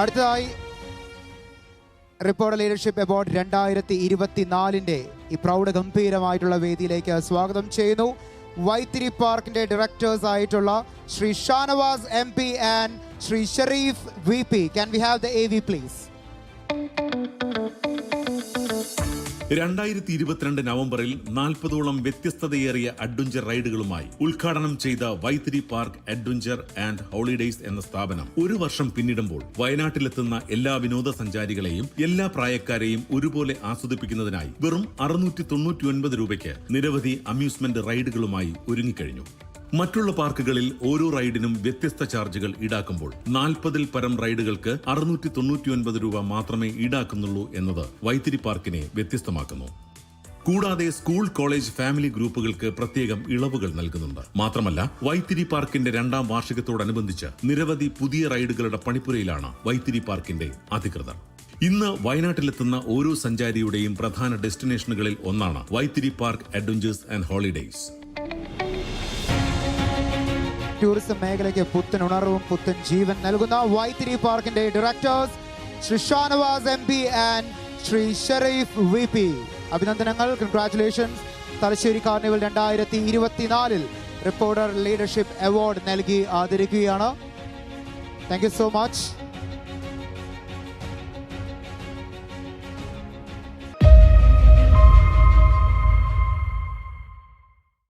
അടുത്തതായി report leadership award രണ്ടായിരത്തി ഇരുപത്തിനാലിന്റെ ഈ പ്രൗഢ ഗംഭീരമായിട്ടുള്ള വേദിയിലേക്ക് സ്വാഗതം ചെയ്യുന്നു. വൈത്തിരി പാർക്കിന്റെ ഡയറക്ടേഴ്സ് ആയിട്ടുള്ള Shri Shanavas M P and Shri Sherif V P can we have the A V please രണ്ടായിരത്തി ഇരുപത്തിരണ്ട് നവംബറിൽ നാൽപ്പതോളം വ്യത്യസ്തതയേറിയ അഡ്വഞ്ചർ റൈഡുകളുമായി ഉദ്ഘാടനം ചെയ്ത Vythiri park adventure and holidays എന്ന സ്ഥാപനം ഒരു വർഷം പിന്നിടുമ്പോൾ വയനാട്ടിലെത്തുന്ന എല്ലാ വിനോദസഞ്ചാരികളെയും എല്ലാ പ്രായക്കാരെയും ഒരുപോലെ ആസ്വദിപ്പിക്കുന്നതിനായി വെറും അറുന്നൂറ്റി തൊണ്ണൂറ്റി ഒൻപത് രൂപയ്ക്ക് നിരവധി അമ്യൂസ്മെന്റ് റൈഡുകളുമായി ഒരുങ്ങിക്കഴിഞ്ഞു. മറ്റുള്ള പാർക്കുകളിൽ ഓരോ റൈഡിനും വ്യത്യസ്ത ചാർജുകൾ ഈടാക്കുമ്പോൾ നാൽപ്പതിൽ പരം റൈഡുകൾക്ക് അറുന്നൂറ്റി തൊണ്ണൂറ്റിയൊൻപത് രൂപ മാത്രമേ ഈടാക്കുന്നുള്ളൂ എന്നത് വൈത്തിരി പാർക്കിനെ വ്യത്യസ്തമാക്കുന്നു. കൂടാതെ സ്കൂൾ കോളേജ് ഫാമിലി ഗ്രൂപ്പുകൾക്ക് പ്രത്യേകം ഇളവുകൾ നൽകുന്നുണ്ട്. മാത്രമല്ല വൈത്തിരി പാർക്കിന്റെ രണ്ടാം വാർഷികത്തോടനുബന്ധിച്ച് നിരവധി പുതിയ റൈഡുകളുടെ പണിപ്പുരയിലാണ് വൈത്തിരി പാർക്കിന്റെ അധികൃതർ. ഇന്ന് വയനാട്ടിലെത്തുന്ന ഓരോ സഞ്ചാരിയുടെയും പ്രധാന ഡെസ്റ്റിനേഷനുകളിൽ ഒന്നാണ് Vythiri park adventures and holidays. Tourism മേഖലയ്ക്ക് പുത്തൻ ഉണർവും പുത്തൻ ജീവൻ നൽകുന്ന വൈത്തിരി പാർക്കിന്റെ directors Shri Shanavas M P and Shri Sherif V P അഭിനന്ദനങ്ങൾ കൺഗ്രാറ്റുലേഷൻസ് തലശ്ശേരി കാർണിവൽ രണ്ടായിരത്തി ഇരുപത്തിനാലിൽ റിപ്പോർട്ടർ ലീഡർഷിപ്പ് അവാർഡ് നൽകി ആദരിക്കുകയാണ്. Thank you so much